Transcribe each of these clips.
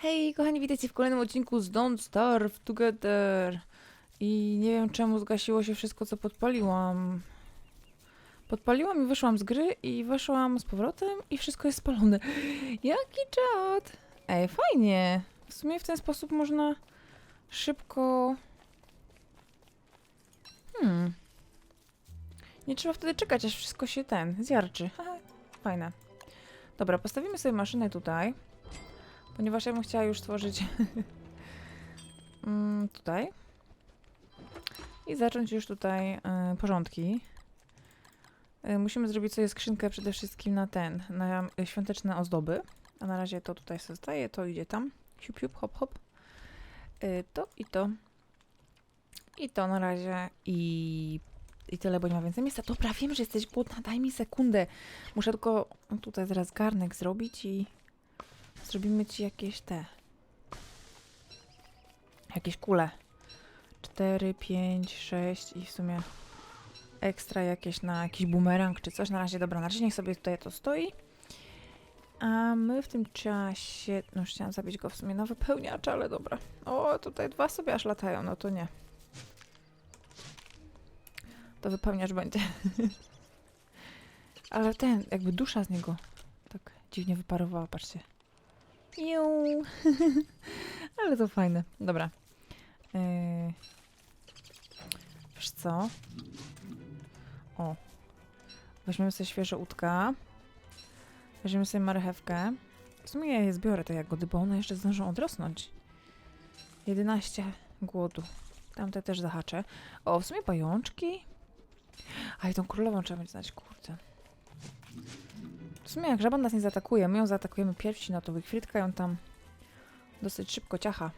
Hej, kochani, witajcie w kolejnym odcinku z Don't Starve Together. I nie wiem czemu zgasiło się wszystko, co podpaliłam. Podpaliłam i wyszłam z gry i weszłam z powrotem i wszystko jest spalone. Jaki czad! Ej, fajnie. W sumie w ten sposób można szybko... Hmm. Nie trzeba wtedy czekać, aż wszystko się ten zjarczy. Fajne. Dobra, postawimy sobie maszynę tutaj. Ponieważ ja bym chciała już stworzyć mm, tutaj i zacząć już tutaj y, porządki. Y, musimy zrobić sobie skrzynkę przede wszystkim na ten, na świąteczne ozdoby. A na razie to tutaj zostaje, to idzie tam. Siup, siup, hop, hop. Y, to i to. I to na razie i, i tyle, bo nie ma więcej miejsca. Dobra, wiem, że jesteś głodna, daj mi sekundę. Muszę tylko tutaj zaraz garnek zrobić i Zrobimy ci jakieś te. Jakieś kule. 4, 5, 6 i w sumie ekstra jakieś na jakiś bumerang czy coś. Na razie, dobra, na razie niech sobie tutaj to stoi. A my w tym czasie. No już chciałam zabić go w sumie na wypełniacz, ale dobra. O, tutaj dwa sobie aż latają, no to nie. To wypełniacz będzie. ale ten, jakby dusza z niego tak dziwnie wyparowała, patrzcie. Iu. Ale to fajne. Dobra. Yy. Wiesz co? O. Weźmiemy sobie świeże łódka. Weźmiemy sobie marchewkę. W sumie ja je zbiorę te jagody, bo one jeszcze zdążą odrosnąć. 11 głodu. Tamte też zahaczę. O, w sumie pajączki. A i tą królową trzeba będzie znać, kurde. W sumie jak żaban nas nie zaatakuje, my ją zaatakujemy pierwsi, no to wychwytka ją tam dosyć szybko ciacha.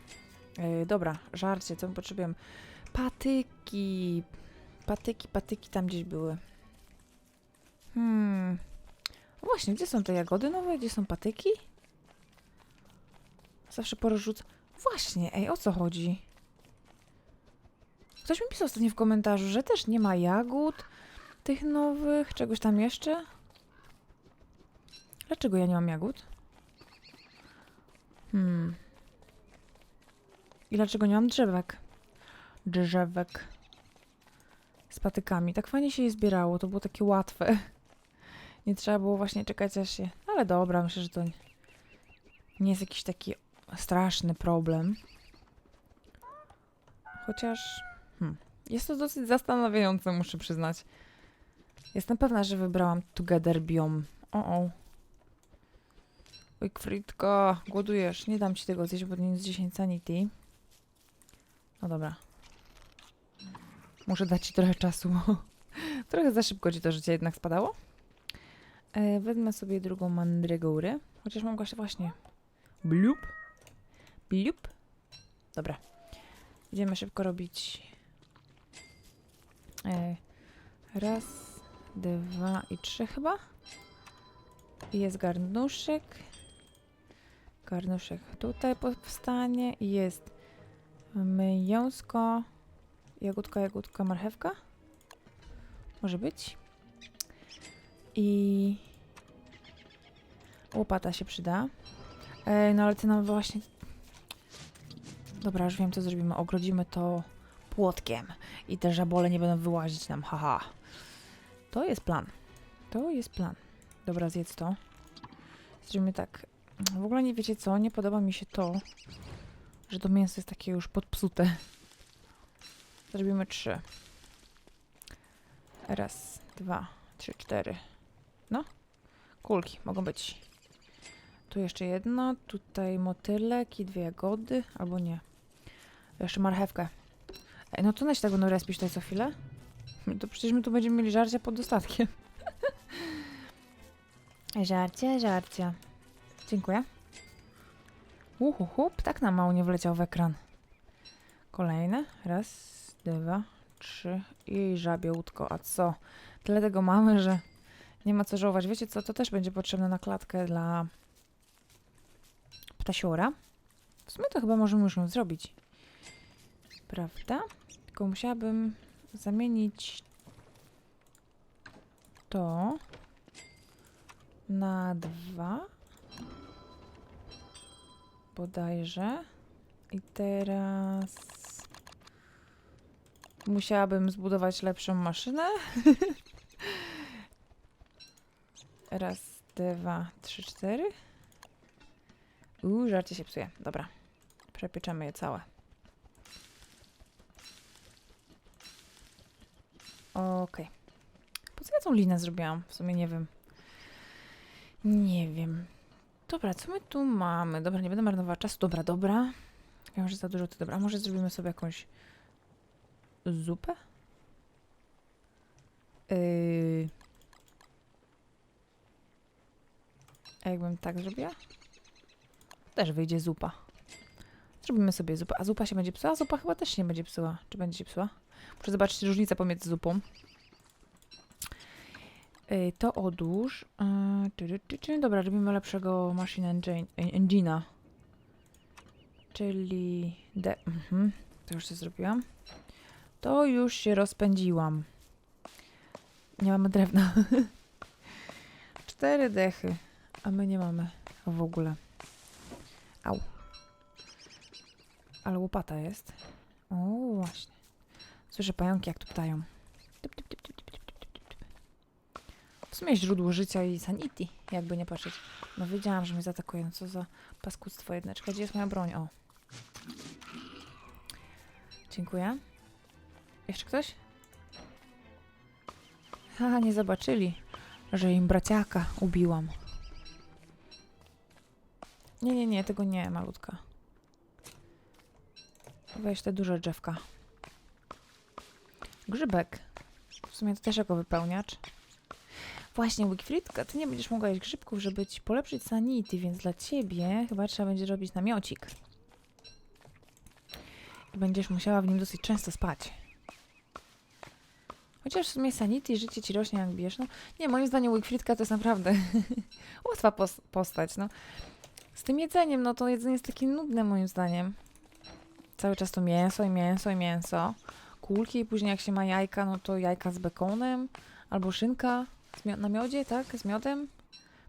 Yy, dobra, żarcie, co my potrzebujemy? Patyki. Patyki, patyki tam gdzieś były. Hmm. Właśnie, gdzie są te jagody nowe? Gdzie są patyki? Zawsze porozrzucę. Właśnie, ej, o co chodzi? Ktoś mi pisał ostatnio w komentarzu, że też nie ma jagód tych nowych, czegoś tam jeszcze. Dlaczego ja nie mam jagód? Hmm. I dlaczego nie mam drzewek? Drzewek. Z patykami. Tak fajnie się je zbierało, to było takie łatwe. Nie trzeba było właśnie czekać aż się... Ale dobra, myślę, że to nie- jest jakiś taki straszny problem. Chociaż... Hmm. Jest to dosyć zastanawiające, muszę przyznać. Jestem pewna, że wybrałam Together Biome. O, o. Oj, Frytko, głodujesz. Nie dam ci tego zjeść, bo nie jest 10 sanity. No dobra. Muszę dać ci trochę czasu, trochę za szybko ci to życie jednak spadało. E, wezmę sobie drugą mandrygorę. Chociaż mam gościa właśnie. Blup. Blup. Dobra. Idziemy szybko robić. E, raz, dwa i trzy chyba. I Jest garnuszek. Garnuszek tutaj powstanie jest myjąsko, jagódka, jagódka, marchewka. Może być. I łopata się przyda. Ej, no ale ty nam właśnie... Dobra, już wiem co zrobimy. Ogrodzimy to płotkiem i te żabole nie będą wyłazić nam, haha. To jest plan. To jest plan. Dobra, zjedz to. Zrobimy tak. W ogóle nie wiecie co, nie podoba mi się to, że to mięso jest takie już podpsute. Zrobimy trzy. Raz, dwa, trzy, cztery. No, kulki mogą być. Tu jeszcze jedno, tutaj motylek i dwie jagody, albo nie. Jeszcze marchewkę. Ej, no to na się tak będą respić tutaj co chwilę? To przecież my tu będziemy mieli żarcia pod dostatkiem. Żarcie, żarcie. Dziękuję. Uhu, tak na mało nie wleciał w ekran. Kolejne. Raz, dwa, trzy i żabie łódko. A co? Tyle tego mamy, że nie ma co żałować. Wiecie co? To też będzie potrzebne na klatkę dla ptasiora. W sumie to chyba możemy już ją zrobić. Prawda? Tylko musiałabym zamienić to na dwa. Bodajże. I teraz musiałabym zbudować lepszą maszynę. Raz, dwa, trzy, cztery. Uuu, żarcie się psuje. Dobra. Przepieczemy je całe. Okej. Po co ja tą linę zrobiłam? W sumie nie wiem. Nie wiem. Dobra, co my tu mamy? Dobra, nie będę marnowała czasu. Dobra, dobra. Wiem, że za dużo to dobra. A może zrobimy sobie jakąś zupę? Yy... A jakbym tak zrobiła? Też wyjdzie zupa. Zrobimy sobie zupę. A zupa się będzie psuła? Zupa chyba też się nie będzie psuła. Czy będzie się psuła? Muszę zobaczyć różnicę pomiędzy zupą. Yy, to odłóż. Ty. Dobra, robimy lepszego machine engine, engine'a. Czyli D. Mhm. To już się zrobiłam. To już się rozpędziłam. Nie mamy drewna. Cztery dechy. A my nie mamy w ogóle. Au. Ale łopata jest. O, właśnie. Słyszę pająki, jak tu ptają. W sumie źródło życia i sanity, jakby nie patrzeć. No wiedziałam, że mnie zaatakuje. No co za paskudztwo jedneczka. Gdzie jest moja broń? O. Dziękuję. Jeszcze ktoś? Haha, nie zobaczyli, że im braciaka ubiłam. Nie, nie, nie, tego nie, malutka. Weź te duże drzewka. Grzybek. W sumie to też jako wypełniacz. Właśnie, Wikifritka, ty nie będziesz mogła jeść grzybków, żeby ci polepszyć sanity, więc dla ciebie chyba trzeba będzie robić namiocik. I będziesz musiała w nim dosyć często spać. Chociaż w sumie sanity życie ci rośnie jak bierz. No, nie, moim zdaniem Wikifritka to jest naprawdę łatwa pos postać, no. Z tym jedzeniem, no to jedzenie jest takie nudne moim zdaniem. Cały czas to mięso i mięso i mięso. Kulki i później jak się ma jajka, no to jajka z bekonem. Albo szynka na miodzie, tak? Z miodem.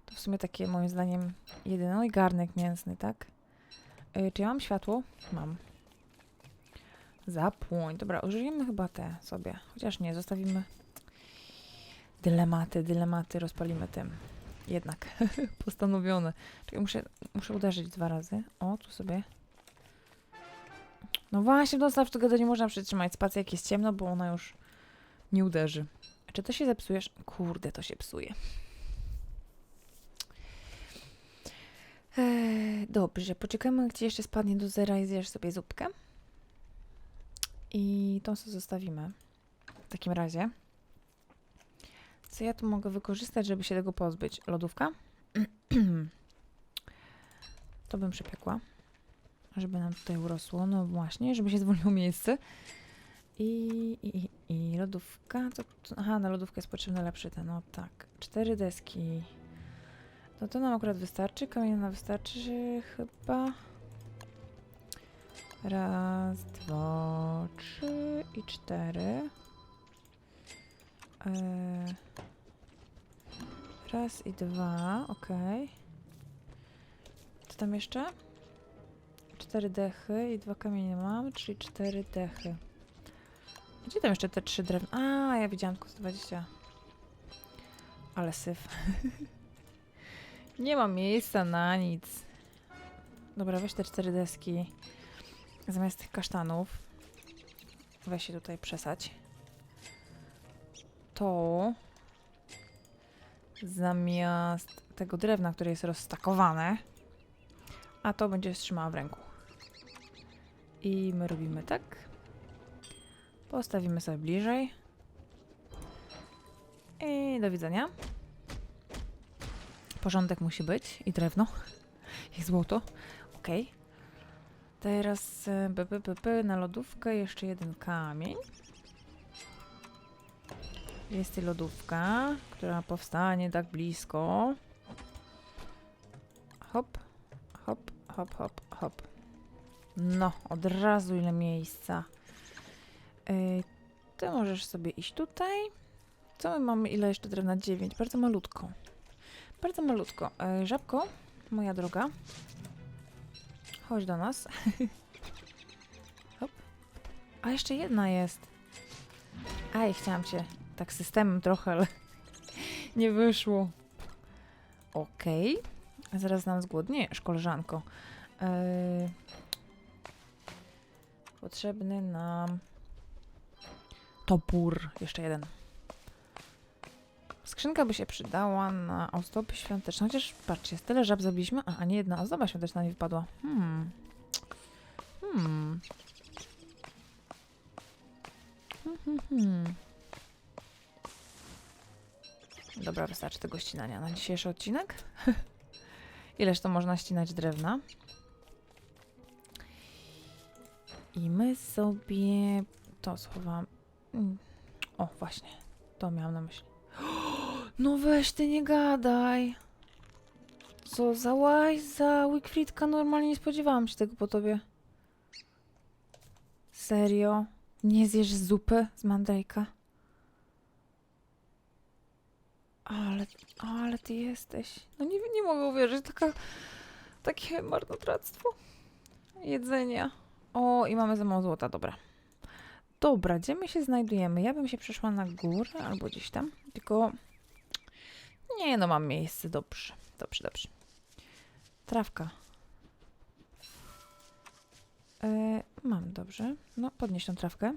To w sumie takie moim zdaniem jedyne. No i garnek mięsny, tak? Yy, czy ja mam światło? Mam. Zapłoń. Dobra, użyjemy chyba te sobie. Chociaż nie, zostawimy dylematy, dylematy rozpalimy tym. Jednak postanowione. Czekaj, muszę, muszę uderzyć dwa razy. O, tu sobie. No właśnie, dostaw tego nie można przytrzymać spacji, jak jest ciemno, bo ona już nie uderzy. A czy to się zepsujesz? Kurde, to się psuje. Eee, dobrze, poczekamy, gdzie jeszcze spadnie do zera i zjesz sobie zupkę. I tą sobie zostawimy. W takim razie. Co ja tu mogę wykorzystać, żeby się tego pozbyć? Lodówka? to bym przepiekła. Żeby nam tutaj urosło. No właśnie, żeby się zwolniło miejsce. I, i, i lodówka. Co? Aha, na lodówkę jest potrzebny lepszy ten. No tak. Cztery deski. No to nam akurat wystarczy. Kamienia wystarczy chyba. Raz, dwa, trzy i cztery. Eee, raz i dwa, okej. Co tam jeszcze? Cztery dechy i dwa kamienie mam, czyli cztery dechy. Gdzie tam jeszcze te trzy drewna? A, ja widziałam tylko 120. Ale syf. Nie mam miejsca na nic. Dobra, weź te cztery deski. Zamiast tych kasztanów. Weź się tutaj przesać. To zamiast tego drewna, które jest rozstakowane, a to będzie trzymała w ręku. I my robimy tak. Postawimy sobie bliżej. I do widzenia. Porządek musi być i drewno. I złoto. Okej. Teraz e, b, b, b, b, na lodówkę jeszcze jeden kamień. Jest i lodówka, która powstanie tak blisko. Hop, hop, hop, hop, hop. No, od razu ile miejsca. Yy, ty możesz sobie iść tutaj. Co my mamy? Ile jeszcze drewna? 9. Bardzo malutko. Bardzo malutko. Yy, żabko, moja droga. chodź do nas. Hop. A jeszcze jedna jest. Aj, chciałam cię tak systemem trochę, ale nie wyszło. Okej. A Zaraz nam zgłodniejesz, koleżanko. Yy... Potrzebny nam topór. Jeszcze jeden. Skrzynka by się przydała na ozdoby świąteczne. Chociaż patrzcie, tyle żab zabiliśmy, a ani jedna ozdoba świąteczna nie wypadła. Hmm. Hmm. Hmm, hmm, hmm. Dobra, wystarczy tego ścinania na dzisiejszy odcinek. Ileż to można ścinać drewna? I my sobie to schowam. O, właśnie. To miałam na myśli. No weź ty nie gadaj. Co za łajza, Wikfriedka, normalnie nie spodziewałam się tego po tobie. Serio? Nie zjesz zupy z mandajka? Ale, ale ty jesteś. No nie, nie mogę uwierzyć, taka, takie marnotrawstwo jedzenia. O, i mamy za mało złota, dobra. Dobra, gdzie my się znajdujemy? Ja bym się przeszła na górę albo gdzieś tam, tylko... Nie, no mam miejsce, dobrze, dobrze, dobrze. Trawka. E, mam, dobrze. No, podnieś tą trawkę.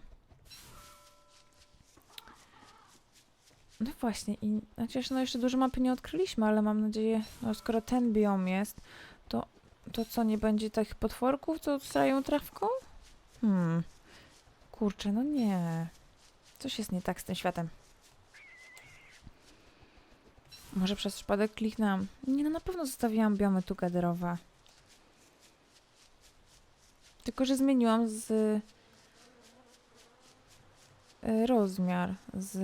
No właśnie, i chociaż no jeszcze dużo mapy nie odkryliśmy, ale mam nadzieję, no skoro ten biom jest, to, to co, nie będzie takich potworków, co strają trawką? Hmm. Kurczę, no nie. Coś jest nie tak z tym światem. Może przez przypadek kliknęłam. Nie no, na pewno zostawiłam biomy tu gaderowe. Tylko, że zmieniłam z... y, rozmiar. Z...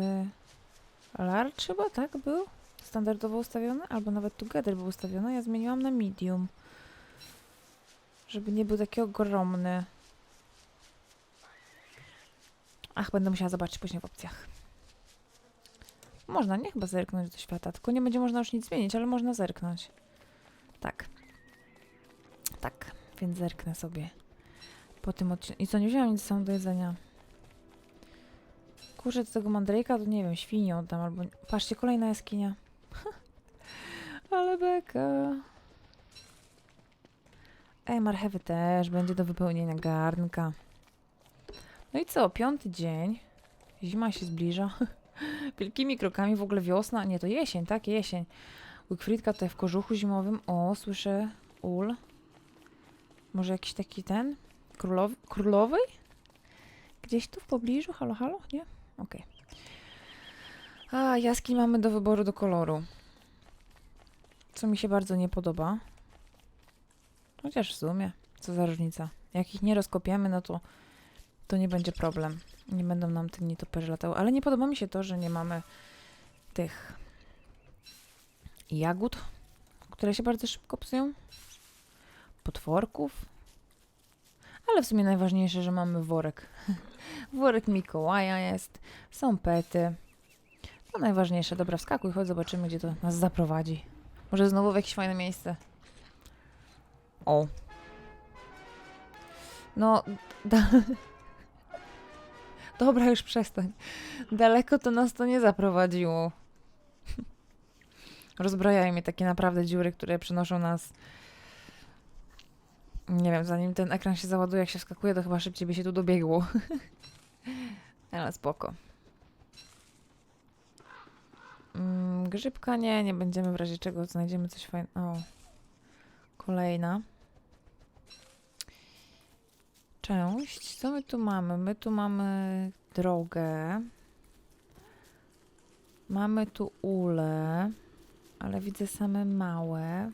Large chyba, tak był? Standardowo ustawiony? Albo nawet together był ustawiony. Ja zmieniłam na medium. Żeby nie był taki ogromny. Ach, będę musiała zobaczyć później w opcjach. Można, nie chyba zerknąć do świata, tylko nie będzie można już nic zmienić, ale można zerknąć. Tak. Tak, więc zerknę sobie po tym odcinku. I co, nie wzięłam nic sam do jedzenia. Kurczę, do tego mandrake'a to nie wiem, świnię oddam albo... Patrzcie, kolejna jaskinia. ale beka. Ej, marchewy też będzie do wypełnienia garnka. No i co, piąty dzień. Zima się zbliża. Wielkimi krokami w ogóle wiosna. Nie, to jesień, tak? Jesień. Wikfriedka tutaj w kożuchu zimowym. O, słyszę ul. Może jakiś taki ten? Królowy? Królowej? Gdzieś tu w pobliżu? Halo, halo? Nie? Okej. A, jaskiń mamy do wyboru do koloru. Co mi się bardzo nie podoba. Chociaż w sumie, co za różnica. Jak ich nie rozkopiemy, no to to nie będzie problem. Nie będą nam te nietoperze latały. Ale nie podoba mi się to, że nie mamy tych jagód, które się bardzo szybko psują. Potworków. Ale w sumie najważniejsze, że mamy worek. worek Mikołaja jest. Są pety. To najważniejsze. Dobra, wskakuj, chodź zobaczymy, gdzie to nas zaprowadzi. Może znowu w jakieś fajne miejsce. O. No, Dobra, już przestań. Daleko to nas to nie zaprowadziło. Rozbrajają mnie takie naprawdę dziury, które przenoszą nas. Nie wiem, zanim ten ekran się załaduje, jak się wskakuje, to chyba szybciej by się tu dobiegło. Ale spoko. Mm, grzybka nie, nie będziemy w razie czego znajdziemy coś fajnego. O. Kolejna część. Co my tu mamy? My tu mamy drogę. Mamy tu ule, ale widzę same małe.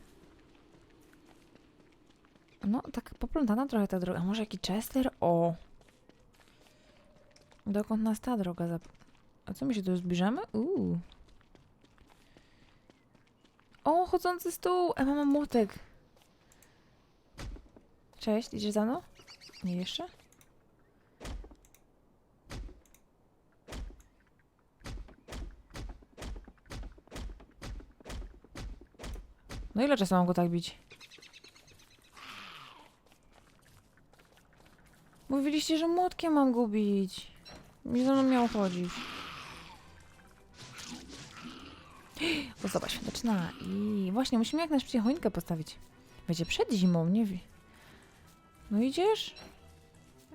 No, tak poplątana trochę ta droga. A może jaki Chester? O! Dokąd nas ta droga zap... A co my się tu zbliżamy? Uuu. O, chodzący stół! E, mam młotek. Cześć, idziesz za mną? Nie jeszcze? No ile czasu mam go tak bić? Mówiliście, że młotkiem mam go bić. Nie za mną miał chodzić. Ozdoba świąteczna. I właśnie, musimy jak najszybciej choinkę postawić. Będzie przed zimą, nie wie. No idziesz?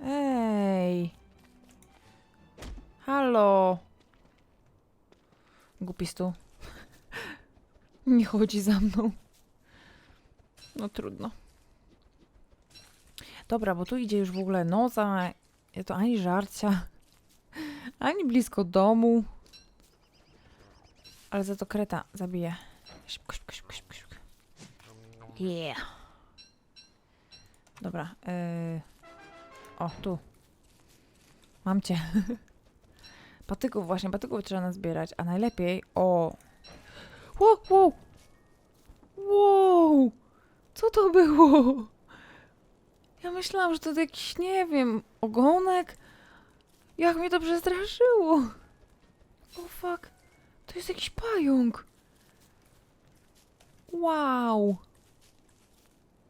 Ej. Halo. Głupistu. Nie chodzi za mną. No trudno. Dobra, bo tu idzie już w ogóle noca. Nie to ani żarcia, ani blisko domu. Ale za to kreta zabije. Szybko, szybko, szybko. szybko. Yeah. Dobra. Yy. O, tu. Mam cię. Patyków, właśnie, patyków trzeba nazbierać, a najlepiej... O! Wow, wow! Wow! Co to było? Ja myślałam, że to jakiś, nie wiem, ogonek. Jak mnie to przestraszyło. O fuck. To jest jakiś pająk. Wow.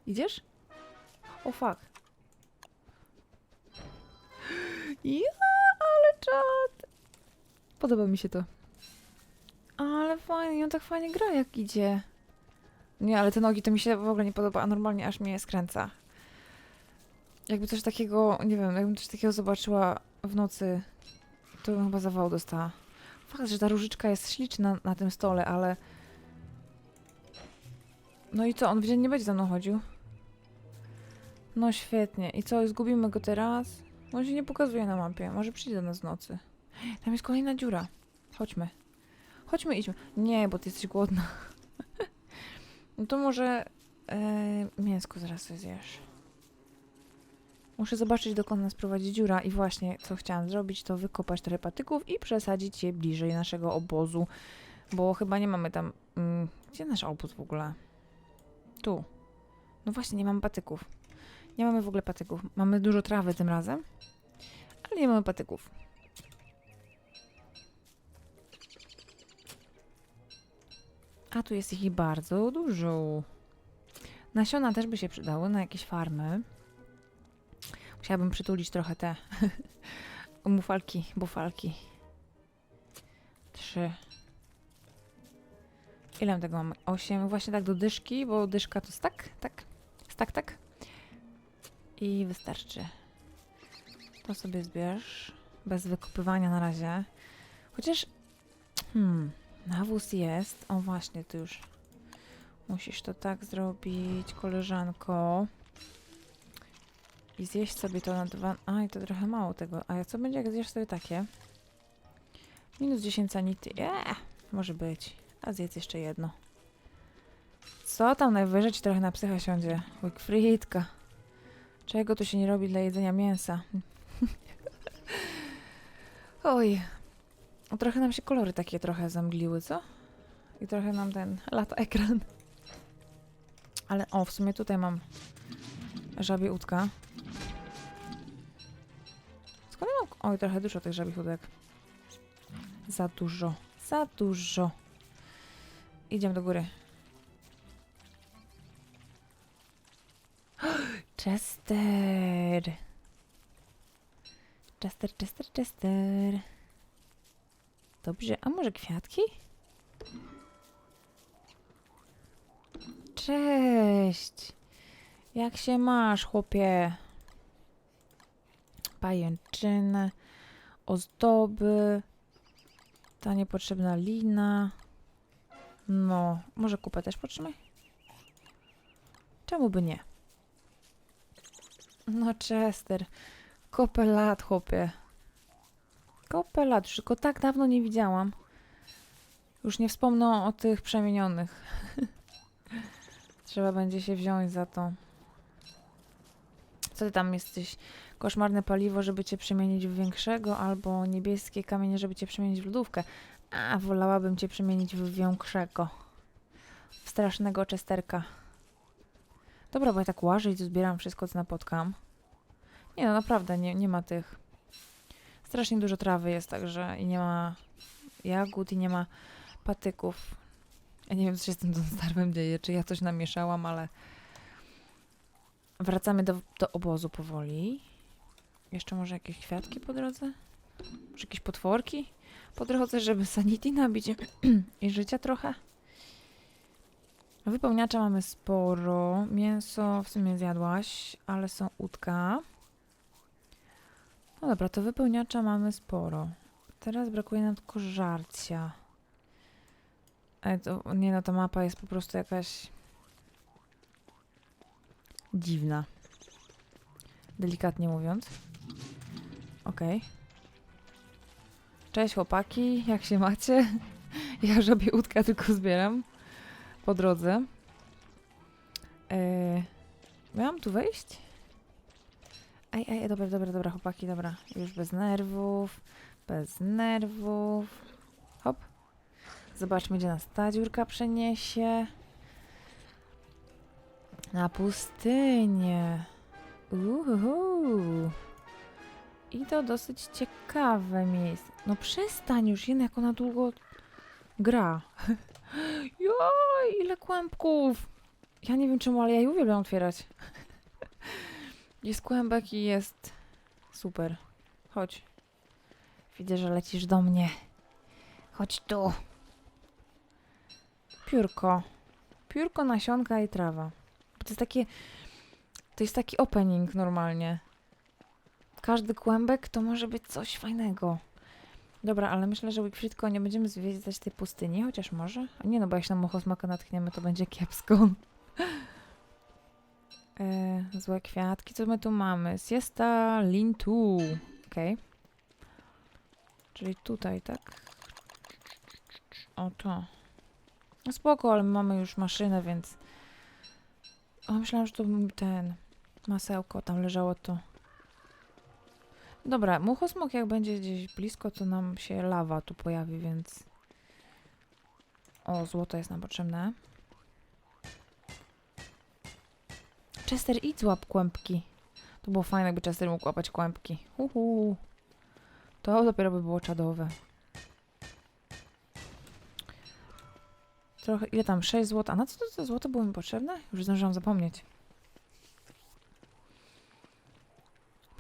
Idziesz? O fuck. Ja, ale czad. Podoba mi się to. Ale fajnie, on tak fajnie gra jak idzie. Nie, ale te nogi to mi się w ogóle nie podoba, a normalnie aż mnie skręca. Jakby coś takiego, nie wiem, jakbym coś takiego zobaczyła w nocy, to bym chyba zawał dostała. Fakt, że ta różyczka jest śliczna na tym stole, ale... No i co, on w dzień nie będzie za mną chodził? No świetnie. I co, zgubimy go teraz? On się nie pokazuje na mapie. Może przyjdzie do nas w nocy. Tam jest kolejna dziura. Chodźmy. Chodźmy, idźmy. Nie, bo ty jesteś głodna. no to może e, mięsko zaraz sobie zjesz. Muszę zobaczyć, dokąd nas prowadzi dziura i właśnie, co chciałam zrobić, to wykopać trochę patyków i przesadzić je bliżej naszego obozu, bo chyba nie mamy tam... Mm, gdzie nasz obóz w ogóle? Tu. No właśnie, nie mamy patyków. Nie mamy w ogóle patyków. Mamy dużo trawy tym razem, ale nie mamy patyków. A tu jest ich bardzo dużo. Nasiona też by się przydały na jakieś farmy. Musiałabym przytulić trochę te mufalki, bufalki. Trzy. Ile tego mam? Osiem. Właśnie tak do dyszki, bo dyszka to jest tak, tak, jest tak, tak. I wystarczy. To sobie zbierz. Bez wykopywania na razie. Chociaż... Hmm... Nawóz jest. O właśnie, ty już musisz to tak zrobić, koleżanko. I zjeść sobie to na dwa... A, i to trochę mało tego. A co będzie, jak zjesz sobie takie? Minus 10 sanity. Eee, może być. A zjedz jeszcze jedno. Co tam najwyżej ci trochę na psycha siądzie? Wikfritka. Czego tu się nie robi dla jedzenia mięsa? Oj. Trochę nam się kolory takie trochę zamgliły, co? I trochę nam ten lata ekran. Ale o, w sumie tutaj mam żabie łódka. Skąd mam... Oj, trochę dużo tych żabich łódek. Za dużo. Za dużo. Idziemy do góry. Chester. Chester, Chester, Chester. Dobrze, a może kwiatki? Cześć. Jak się masz, chłopie? Pajęczyny, ozdoby, ta niepotrzebna lina. No, może kupę też potrzymaj? Czemu by nie? No, Chester. Kopę lat, chłopie. Kopę lat, już go tak dawno nie widziałam. Już nie wspomnę o tych przemienionych. Trzeba będzie się wziąć za to. Co ty tam jesteś? Koszmarne paliwo, żeby cię przemienić w większego, albo niebieskie kamienie, żeby cię przemienić w lodówkę. A, wolałabym cię przemienić w większego. W strasznego czesterka. Dobra, bo ja tak łażę i zbieram wszystko, co napotkam. Nie no, naprawdę, nie, nie ma tych... Strasznie dużo trawy jest, także i nie ma jagód, i nie ma patyków. Ja nie wiem, co się z tym starwem dzieje, czy ja coś namieszałam, ale... Wracamy do, do obozu powoli. Jeszcze może jakieś kwiatki po drodze? Może jakieś potworki po drodze, żeby sanity nabić i życia trochę? Wypełniacza mamy sporo. Mięso w sumie zjadłaś, ale są udka. No dobra, to wypełniacza mamy sporo. Teraz brakuje nam tylko żarcia. Ale to, nie no, ta mapa jest po prostu jakaś dziwna. Delikatnie mówiąc. Okej. Cześć chłopaki, jak się macie? Ja żabie łódka tylko zbieram po drodze. Eee, miałam tu wejść? Ej, ej, dobra, dobra, dobra, chłopaki, dobra. Już bez nerwów, bez nerwów. Hop. Zobaczmy, gdzie nas ta dziurka przeniesie. Na pustynię. Uhu. I to dosyć ciekawe miejsce. No przestań już, jednak ona długo gra. Joj, ile kłębków! Ja nie wiem czemu, ale ja je uwielbiam otwierać. Jest kłębek i jest super. Chodź. Widzę, że lecisz do mnie. Chodź tu. Piórko. Piórko, nasionka i trawa. To jest takie... To jest taki opening normalnie. Każdy kłębek to może być coś fajnego. Dobra, ale myślę, że Wikfritko nie będziemy zwiedzać tej pustyni, chociaż może. Nie no, bo jak się na Mochosmaka natchniemy, to będzie kiepsko. e, złe kwiatki, co my tu mamy? Siesta Lintu. Okej. Czyli tutaj, tak? O, to. No spoko, ale my mamy już maszynę, więc... O, myślałam, że to ten... Masełko, tam leżało to. Dobra, muchosmok jak będzie gdzieś blisko, to nam się lawa tu pojawi, więc... O, złoto jest nam potrzebne. Chester, idź złap kłębki. To było fajne, jakby Chester mógł łapać kłębki. Uhu. To dopiero by było czadowe. Trochę, ile tam? 6 zł. A na co to, to złoto było mi potrzebne? Już zdążyłam zapomnieć.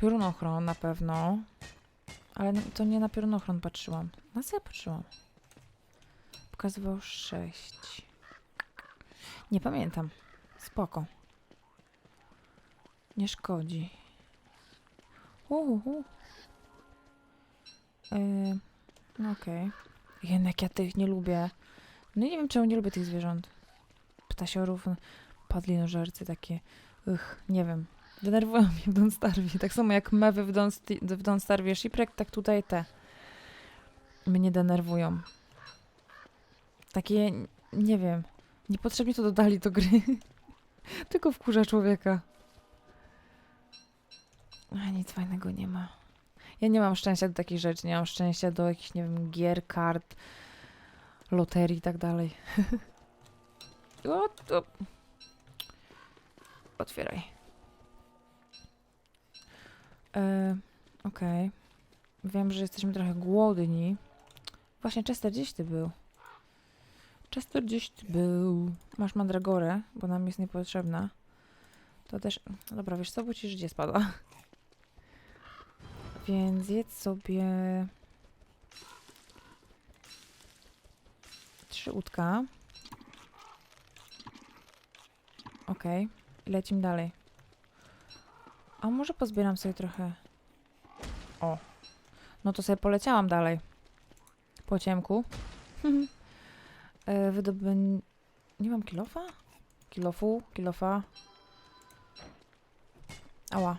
Piorunochron na pewno. Ale to nie na piorunochron patrzyłam. Na co ja patrzyłam? Pokazywał 6. Nie pamiętam. Spoko. Nie szkodzi. Uhu. Yy, okej. Jednak ja tych nie lubię. No nie wiem, czemu nie lubię tych zwierząt. Ptasiorów, padlinożercy takie. Ych, nie wiem. Denerwują mnie w Don't Starve. Tak samo jak mewy w Don't, w Don't Starve Shipwreck, tak tutaj te mnie denerwują. Takie, nie wiem, niepotrzebnie to dodali do gry. Tylko wkurza człowieka. A nic fajnego nie ma. Ja nie mam szczęścia do takich rzeczy, nie mam szczęścia do jakichś, nie wiem, gier, kart, loterii i tak dalej. o, to... Otwieraj. E, Okej. Wiem, że jesteśmy trochę głodni. Właśnie Chester gdzieś ty był. Chester gdzieś ty był. Masz mandragorę, bo nam jest niepotrzebna. To też... No dobra, wiesz co, bo ci życie spada. Więc jedz sobie... Trzy łódka. Okej. Lecimy dalej. A może pozbieram sobie trochę... O. No to sobie poleciałam dalej. Po ciemku. e, wydobę... Nie mam kilofa? Kilofu? Kilofa? Ała.